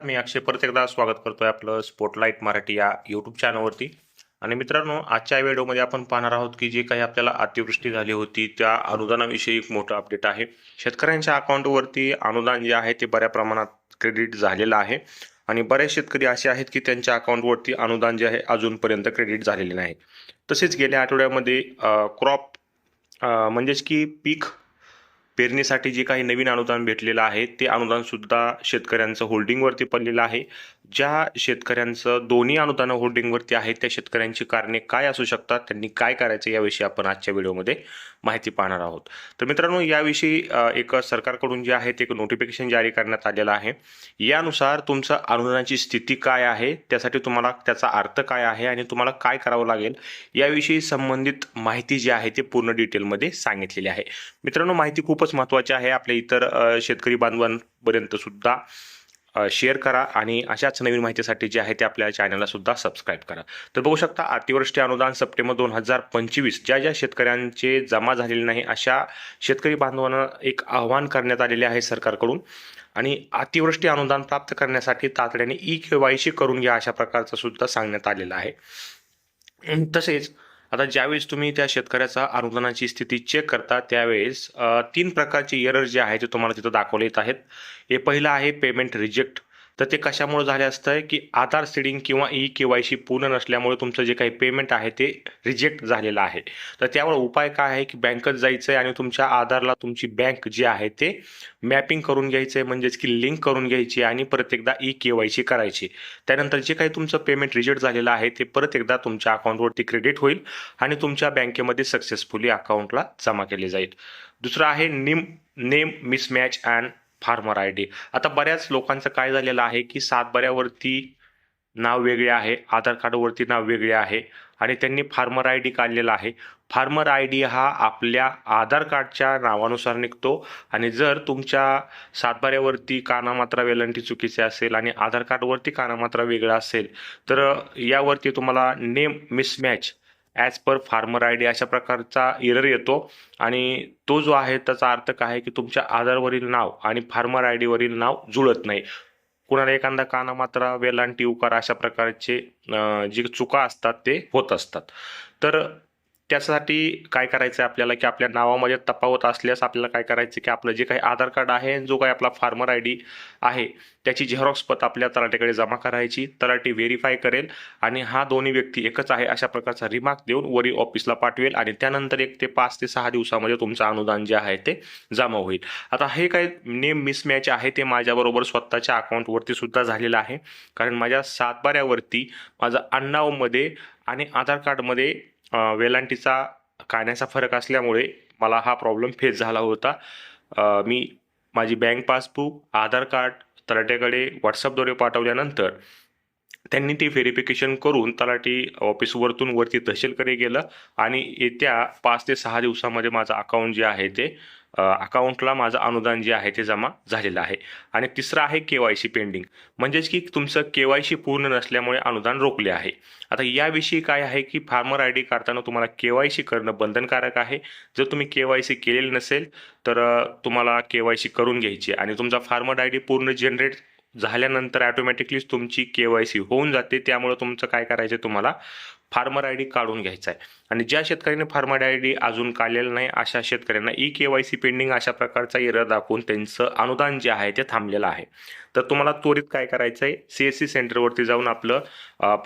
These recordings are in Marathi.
मी अक्षय परत एकदा स्वागत करतोय आपलं स्पॉटलाईट मराठी या यूट्यूब चॅनलवरती आणि मित्रांनो आजच्या व्हिडिओमध्ये आपण पाहणार आहोत की जे काही आपल्याला अतिवृष्टी झाली होती त्या अनुदानाविषयी एक मोठं अपडेट आहे. शेतकऱ्यांच्या अकाउंटवरती अनुदान जे आहे ते बऱ्या प्रमाणात क्रेडिट झालेलं आहे. आणि बरेच शेतकरी असे आहेत की त्यांच्या अकाउंटवरती अनुदान जे आहे अजूनपर्यंत क्रेडिट झालेले नाही. तसेच गेल्या आठवड्यामध्ये क्रॉप म्हणजेच की पीक पेरणीसाठी जे काही नवीन अनुदान भेटलेलं आहे ते अनुदानसुद्धा शेतकऱ्यांचं होल्डिंगवरती पडलेलं आहे. ज्या शेतकऱ्यांचं दोन्ही अनुदानं होल्डिंगवरती आहेत त्या शेतकऱ्यांची कारणे काय असू शकतात त्यांनी काय करायचं याविषयी आपण आजच्या व्हिडिओमध्ये माहिती पाहणार आहोत. तर मित्रांनो याविषयी एक सरकारकडून जे आहे ते एक नोटिफिकेशन जारी करण्यात आलेलं आहे. यानुसार तुमचं अनुदानाची स्थिती काय आहे त्यासाठी तुम्हाला त्याचा अर्थ काय आहे आणि तुम्हाला काय करावं लागेल याविषयी संबंधित माहिती जी आहे ते पूर्ण डिटेलमध्ये सांगितलेली आहे. मित्रांनो माहिती खूपच महत्त्वाची आहे. आपल्या इतर शेतकरी बांधवांपर्यंत सुद्धा शेअर करा आणि अशाच नवीन माहितीसाठी जे आहे ते आपल्या चॅनलला सुद्धा सबस्क्राईब करा. तर बघू शकता अतिवृष्टी अनुदान सप्टेंबर दोन हजार पंचवीस ज्या ज्या शेतकऱ्यांचे जमा झालेले नाही अशा शेतकरी बांधवांना एक आव्हान करण्यात आलेले आहे सरकारकडून. आणि अतिवृष्टी अनुदान प्राप्त करण्यासाठी तातडीने ई के वाय सी करून घ्या अशा प्रकारचं सुद्धा सांगण्यात आलेलं आहे. तसेच आता ज्यावेळेस तुम्ही त्या शेतकऱ्याचा अनुदानाची स्थिती चेक करता त्यावेळेस तीन प्रकारचे एरर जे आहे ते तुम्हाला तिथं दाखवले येत आहेत. हे पहिलं आहे पेमेंट रिजेक्ट तर ते कशामुळे झाले असतं की आधार सीडिंग किंवा ई के वाय सी पूर्ण नसल्यामुळे तुमचं जे काही पेमेंट आहे ते रिजेक्ट झालेलं आहे. तर त्यावर उपाय काय आहे की बँकेत जायचं आहे आणि तुमच्या आधारला तुमची बँक जी आहे ते मॅपिंग करून घ्यायचं आहे म्हणजेच की लिंक करून घ्यायची आणि परत एकदा ई के वाय सी करायची. त्यानंतर जे काही तुमचं पेमेंट रिजेक्ट झालेलं आहे ते परत एकदा तुमच्या अकाउंटवरती क्रेडिट होईल आणि तुमच्या बँकेमध्ये सक्सेसफुली अकाउंटला जमा केले जाईल. दुसरं आहे निम name mismatch and farmer I D आता बऱ्याच लोकांचं काय झालेलं आहे की सातबाऱ्यावरती नाव वेगळे आहे आधार कार्डवरती नाव वेगळे आहे आणि त्यांनी फार्मर आय डी काढलेला आहे. फार्मर आय डी हा आपल्या आधार कार्डच्या नावानुसार निघतो आणि जर तुमच्या सातबाऱ्यावरती कानामात्रा वेलंटी चुकीचे असेल आणि आधार कार्डवरती कानामात्रा वेगळा असेल तर यावरती तुम्हाला name mismatch as per farmer I D अशा प्रकारचा एरर येतो. आणि तो जो आहे त्याचा अर्थ काय आहे की तुमच्या आधारवरील नाव आणि फार्मर आय डीवरील नाव जुळत नाही. कुणाला एखादा कानामात्रा वेलांटी उकार अशा प्रकारचे जी चुका असतात ते होत असतात. तर त्यासाठी काय करायचं आहे आपल्याला की आपल्या नावामध्ये तपावत असल्यास आपल्याला काय करायचं की आपलं जे काही आधार कार्ड आहे जो काही आपला फार्मर आय डी आहे त्याची झेरॉक्स पत आपल्या तलाठ्याकडे जमा करायची तलाठी व्हेरीफाय करेल आणि हा दोन्ही व्यक्ती एकच आहे अशा प्रकारचा रिमार्क देऊन वरील ऑफिसला पाठवेल आणि त्यानंतर एक ते पाच ते सहा दिवसामध्ये तुमचं अनुदान जे आहे ते जमा होईल. आता हे काय नेम मिसमॅच आहे ते माझ्याबरोबर स्वतःच्या अकाउंटवरती सुद्धा झालेलं आहे. कारण माझ्या सातबाऱ्यावरती माझं अण्णावमध्ये आणि आधार कार्डमध्ये वेलांटीचा काण्याचा फरक असल्यामुळे मला हा प्रॉब्लेम फेस झाला होता. मी माझी बँक पासबुक आधार कार्ड तलाट्याकडे व्हॉट्सअपद्वारे पाठवल्यानंतर त्यांनी ते व्हेरिफिकेशन करून तलाठी ऑफिसवरतून वरती तहसीलकडे गेलं आणि येत्या पाच ते सहा दिवसामध्ये माझं अकाउंट जे आहे ते अकाउंटला माझं अनुदान जे आहे ते जमा झालेलं आहे. आणि तिसरं आहे के वाय सी पेंडिंग. म्हणजेच की तुमचं के वाय सी पूर्ण नसल्यामुळे अनुदान रोखले आहे. आता याविषयी काय आहे की फार्मर आय डी काढताना तुम्हाला के वाय सी करणं बंधनकारक आहे. जर तुम्ही के वाय सी केलेली नसेल तर तुम्हाला के वाय सी करून घ्यायची आणि तुमचा फार्मर आय डी पूर्ण जनरेट झाल्यानंतर ॲटोमॅटिकलीच तुमची के वाय सी होऊन जाते. त्यामुळे तुमचं काय करायचं तुम्हाला? फार्मर आय डी काढून घ्यायचा आहे. आणि ज्या शेतकऱ्यांनी फार्मर आय डी अजून काढलेलं नाही अशा शेतकऱ्यांना E K Y C pending अशा प्रकारचा एरर दाखवून त्यांचं अनुदान जे आहे ते थांबलेलं आहे. तर तुम्हाला त्वरित काय करायचं आहे? सी एस सी सेंटरवरती जाऊन आपलं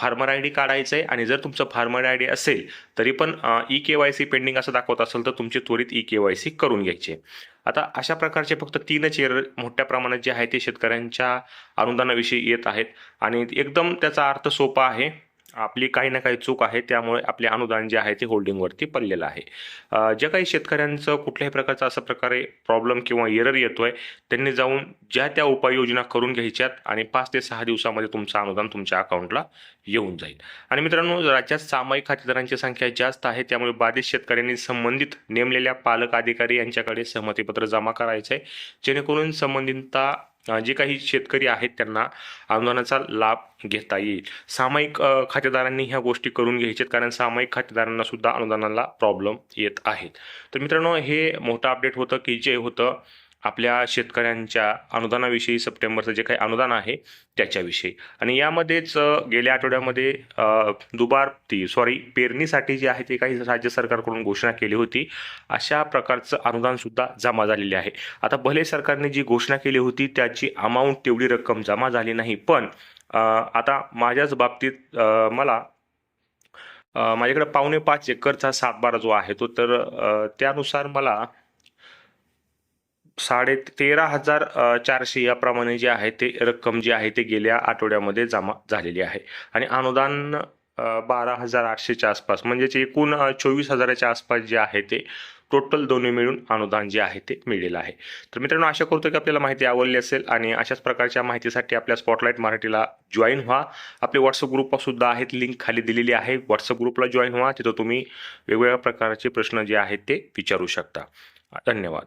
फार्मर आय डी काढायचं आहे. आणि जर तुमचं फार्मर आय डी असेल तरी पण E K Y C pending असं दाखवत असेल तर तुमची त्वरित ई के वाय सी करून घ्यायची आता अशा प्रकारचे फक्त तीनच एरर मोठ्या प्रमाणात जे आहे ते शेतकऱ्यांच्या अनुदानाविषयी येत आहेत. आणि एकदम त्याचा अर्थ सोपा आहे. आपली काही ना काही चूक आहे त्यामुळे आपले अनुदान जे आहे ते होल्डिंगवरती पडलेलं आहे. ज्या काही शेतकऱ्यांचं कुठल्याही प्रकारचा असा प्रकारे प्रॉब्लेम किंवा एरर येतोय त्यांनी जाऊन ज्या त्या उपाययोजना करून घ्यायच्यात आणि पाच ते सहा दिवसामध्ये तुमचं अनुदान तुमच्या अकाउंटला येऊन जाईल. आणि मित्रांनो राज्यात सामायिक खातेदारांची संख्या जास्त आहे त्यामुळे बाधित शेतकऱ्यांनी संबंधित नेमलेल्या पालक अधिकारी यांच्याकडे सहमतीपत्र जमा करायचं आहे जेणेकरून संबंधितता जे काही शेतकरी आहेत त्यांना अनुदानाचा लाभ घेता येईल. सामायिक खातेदारांनी ह्या गोष्टी करून घ्यायच्यात कारण सामायिक खातेदारांना सुद्धा अनुदानाला प्रॉब्लेम येत आहेत. तर मित्रांनो हे मोठं अपडेट होतं की जे होतं आपल्या शेतकऱ्यांच्या अनुदानाविषयी सप्टेंबरचं जे काही अनुदान आहे त्याच्याविषयी. आणि यामध्येच गेल्या आठवड्यामध्ये दुबार ती सॉरी पेरणीसाठी जे आहे ते काही राज्य सरकारकडून घोषणा केली होती. अशा प्रकारचं अनुदान सुद्धा जमा झालेले आहे. आता भले सरकारने जी घोषणा केली होती त्याची अमाऊंट तेवढी रक्कम जमा झाली नाही पण आता माझ्याच बाबतीत मला माझ्याकडे पावणे पाच एकरचा सातबारा जो आहे तो तर त्यानुसार मला साडे तेरा हजार चारशे याप्रमाणे जे आहे ते रक्कम जी आहे ते गेल्या आठवड्यामध्ये जमा झालेली आहे. आणि अनुदान बारा हजार आठशेच्या आसपास म्हणजेच एकूण चोवीस हजाराच्या आसपास जे आहे ते टोटल दोन्ही मिळून अनुदान जे आहे ते मिळेलं आहे. तर मित्रांनो आशा करतो की आपल्याला माहिती आवडली असेल आणि अशाच प्रकारच्या माहितीसाठी आपल्या स्पॉटलाईट मराठीला जॉईन व्हा. आपले व्हॉट्सअप ग्रुप सुद्धा आहेत लिंक खाली दिलेली आहे. व्हॉट्सअप ग्रुपला जॉईन व्हा तिथं तुम्ही वेगवेगळ्या प्रकारचे प्रश्न जे आहेत ते विचारू शकता. धन्यवाद.